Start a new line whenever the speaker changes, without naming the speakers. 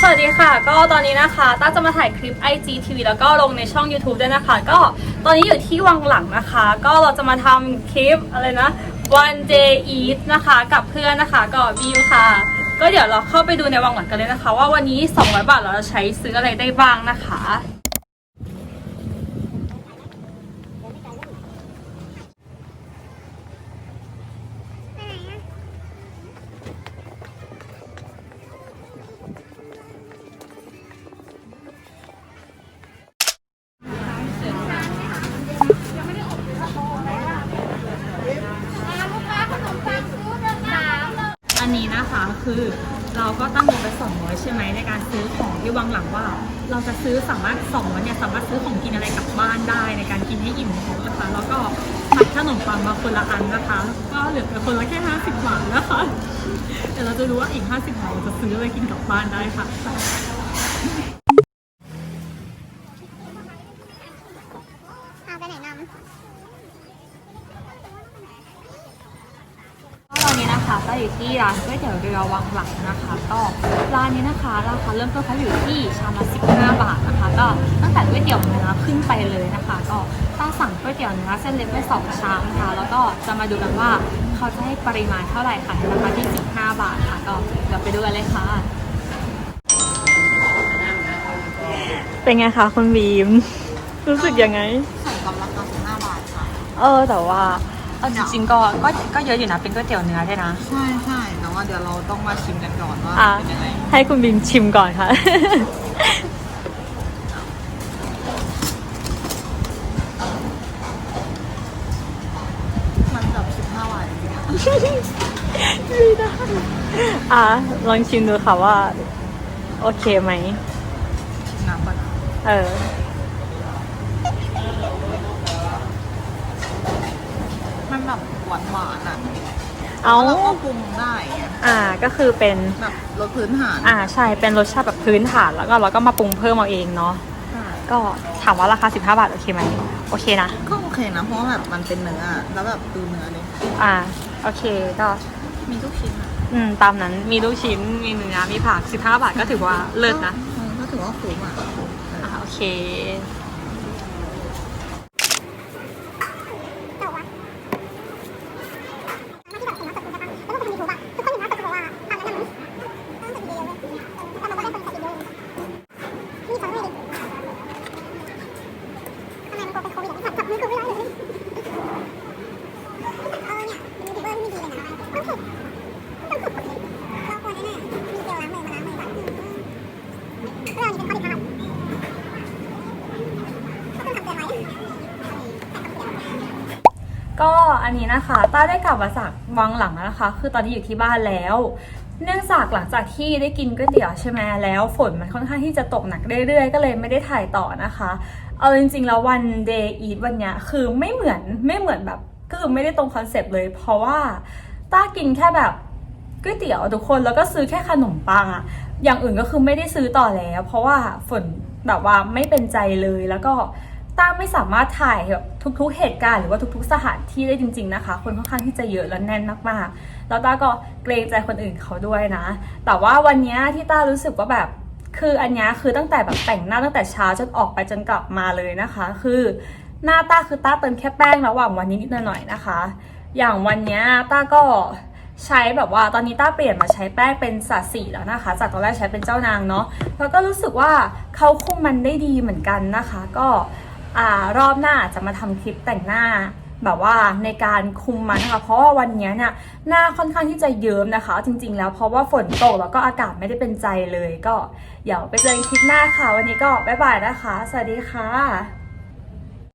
สวัสดีค่ะ ก็ตอนนี้นะคะต้าจะมาถ่ายคลิป IGTV แล้วก็ลงในช่อง YouTube ด้วยนะคะ ก็ตอนนี้อยู่ที่วังหลังนะคะ ก็เราจะมาทำคลิปอะไรนะ one day eat นะคะ กับเพื่อนนะคะก็บิวค่ะ ก็เดี๋ยวเราเข้าไปดูในวังหลังกันเลยนะคะ ว่าวันนี้ 200 บาทเราจะใช้ซื้ออะไรได้บ้างนะคะ นนี้นะคะคือเราก็ตั้งงบไป200ใช่ไหมในการซื้อของที่วังหลังว่า เราจะซื้อสามารถ200เนี่ยสามารถซื้อของกินอะไรกลับบ้านได้ในการกินให้อิ่มท้องนะคะ แล้วก็ผัดขนมปังมาคนละอันนะคะ ก็เหลือคนละแค่ 50 บาทนะคะเดี๋ยวเราจะดูว่าอีก 50 บาทเราจะซื้ออะไรกินกลับบ้านได้ค่ะ
เอาไปไหนนำ
ตอ นนี้นะคะก็อยู่ที่ร้านก๋วยเตี๋ยวเรือวังหลังนะคะก็ร้านนี้นะคะราคาเริ่มต้นเขาอยู่ที่ชามละ15 บาทนะคะ ก็ตั้งแต่ก๋วยเตี๋ยวเนื้อขึ้นไปเลยนะคะ ก็ต้องสั่งก๋วยเตี๋ยวเนื้อเส้นเล็กไปสองชามค่ะ แล้วก็จะมาดูกันว่าเขาจะให้ปริมาณเท่าไหร่ค่ะในราคาที่ 15 บาทค่ะก็เดี๋ยวไปดูกันเลยค่ะ เป็นไงคะคุณบีม รู้สึกยังไง
สั่งกำราคา15บาทค่ะ
เออแต่ว่า เอาจริงๆก็ก็ก็เยอะอยู่นะเป็นก๋วยเตี๋ยวเนื้อด้วยนะ
ใช่ใช่แต่ว่าเดี๋ยวเราต้องมาชิมกันก่อนว่า
อะ
เป็นยังไง
ให้คุณบิมชิมก่อนค่ะ
มันแบบ15บาทจริงๆอะ
อะลองชิมดูค่ะว่า โอเคไหม
ชิมน้ำก่อนนะ
เออ
มันแบบหวานหวานๆอะ
เอา
แล้วเราก็ปรุงได้อะ
อ่าก็คือเป็น
แบบรสพื้นฐาน
อ่าใช่เป็นรสชาติแบบพื้นฐานแล้วก็เราก็มาปรุงเพิ่มเอาเองเนาะ
ใช่
ก็ถามว่าราคา 15 บาทโอเคไหมโอเคนะ
ก็โอเคนะ เพราะว่าแบบมันเป็นเนื้ออะแล้วแบบดูเนื้อเลย
อ่าโอเคก็
มีทุกชิ้นอะ
อืมตามนั้นมีลูกชิ้นมีเนื้อมีผัก 15 บาทก็ถือว่าเลิศนะ
เออก็ถือว่าคุ้มอะ
อ่าโอเค
จบวะมาที่แบบคนนักตกคุณใช่ปะแล้วก็เป็นยูทูบอะทุกคนอยู่นักตกบอกว่าตอนนั้นมันต้องตกวิดีโอเลยแต่มันก็ได้คนใส่วิดีโอนี่ฟังเลยดิทำไมมันกลัวเป็นโควิดอะจับมือกูไม่ได้เลยเออเนี่ยเป็นยูทูบเบอร์ที่ไม่ดีเลยนะต้องฝึกต้องฝึกเราควรแน่ๆมีเจลล้างมือมาล้างมือแบบเรื่องนี้เป็นข้อผิดพลาดก็ต้องทำเตือนไว้
ก็อันนี้นะคะต้าได้กลับมาจากวังหลังแล้วนะคะ คือตอนนี้อยู่ที่บ้านแล้ว เนื่องจากหลังจากที่ได้กินก๋วยเตี๋ยวใช่ไหมแล้วฝนมันค่อนข้างที่จะตกหนักเรื่อยๆ ก็เลยไม่ได้ถ่ายต่อนะคะ เอาจริงๆแล้ววัน day eat วันเนี้ยคือไม่เหมือนไม่เหมือนแบบก็คือไม่ได้ตรงคอนเซปต์เลย เพราะว่าต้ากินแค่แบบก๋วยเตี๋ยวทุกคนแล้วก็ซื้อแค่ขนมปังอะอย่างอื่นก็คือไม่ได้ซื้อต่อแล้ว เพราะว่าฝนแบบว่าไม่เป็นใจเลยแล้วก็ ต้าไม่สามารถถ่ายแบบทุกๆเหตุการณ์หรือว่าทุกๆสถานที่ได้จริง ๆนะคะ คนค่อนข้างที่จะเยอะและแน่นมากๆ แล้วต้าก็เกรงใจคนอื่นเขาด้วยนะ แต่ว่าวันนี้ที่ต้ารู้สึกว่าแบบคืออันนี้คือตั้งแต่แบบแต่งหน้าตั้งแต่เช้าจนออกไปจนกลับมาเลยนะคะ คือหน้าต้าคือต้าเติมแค่แป้งระหว่างวันนิดๆหน่อยๆนะคะ อย่างวันนี้ต้าก็ใช้แบบว่าตอนนี้ต้าเปลี่ยนมาใช้แป้งเป็นสัดสีแล้วนะคะ จากตอนแรกใช้เป็นเจ้านางเนาะแล้วก็รู้สึกว่าเขาคุมมันได้ดีเหมือนกันนะคะ ก็ อ่ารอบหน้าจะมาทำคลิปแต่งหน้าแบบว่าในการคุมมันนะคะเพราะว่าวันนี้เนี่ยหน้าค่อนข้างที่จะเยิ้มนะคะ จริง ๆ แล้วเพราะว่าฝนตกแล้วก็อากาศไม่ได้เป็นใจเลย ก็เดี๋ยวไปเจอกันคลิปหน้าค่ะ วันนี้ก็บ๊ายบายนะคะ สวัสดีค่ะ